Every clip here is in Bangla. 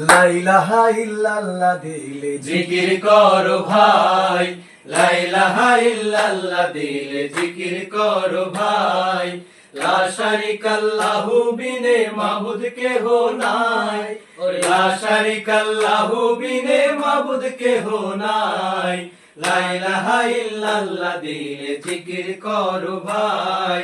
লাইলাহা ইল্লাল্লাহ দিলে জিকির করো ভাই। লাইলাহা ইল্লাল্লাহ দিলে জিকির করো ভাই। লা শারিকাল্লাহু বিনে মাবুদ কেহ নাই। লা শারিকাল্লাহু বিনে মাবুদ কেহ নাই। লাইলাহা ইল্লাল্লাহ দিলে জিকির করো ভাই।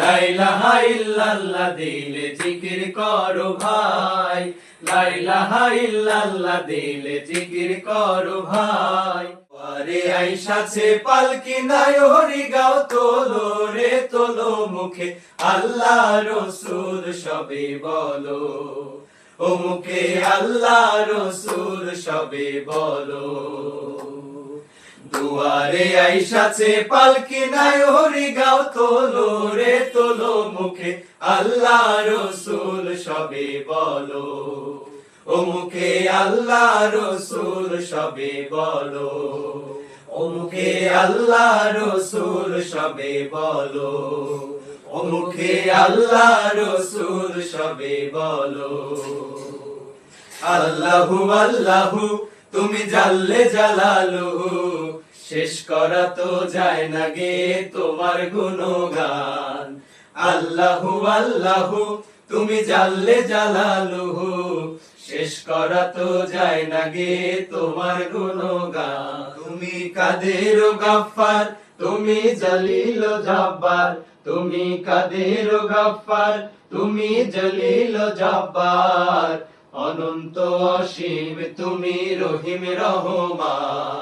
লাইলাহা ইল্লাল্লাহ দিলে জিকির করো ভাই। লাইলাহা ইল্লাল্লাহ দিলে জিকির করো ভাই। আরে আইসাছে পালকি নাই, হরি গাও তোলো রে তোলো মুখে। আল্লাহ রসুল সবে বলো, ও মুখে আল্লাহ রসুল সবে বলো। দুয়ারে আইসাছে পালকি নাই, হরি গাও তোলো রে, তোলো মুখে। আল্লাহ রসুল সবে বলো। ও মুখে আল্লাহ রসুল সবে বলো। ও মুখে আল্লাহ রসুল সবে বলো। ও মুখে আল্লাহ রসুল সবে বলো। আল্লাহু আল্লাহু, তুমি জাল্লে জালালু। শেষ করা তো যায় না গে তোমার গুণগান। আল্লাহু আল্লাহু, তুমি জাল্লে জালালু শেষ করা তো যায় না গে তোমার গুণগান। তুমি কাদের গাফার তুমি জলিল জব্বার। তুমি কাদের গাফার তুমি জলিল জব্বার। অনন্ত অসীম, তুমি রহিম রহমান।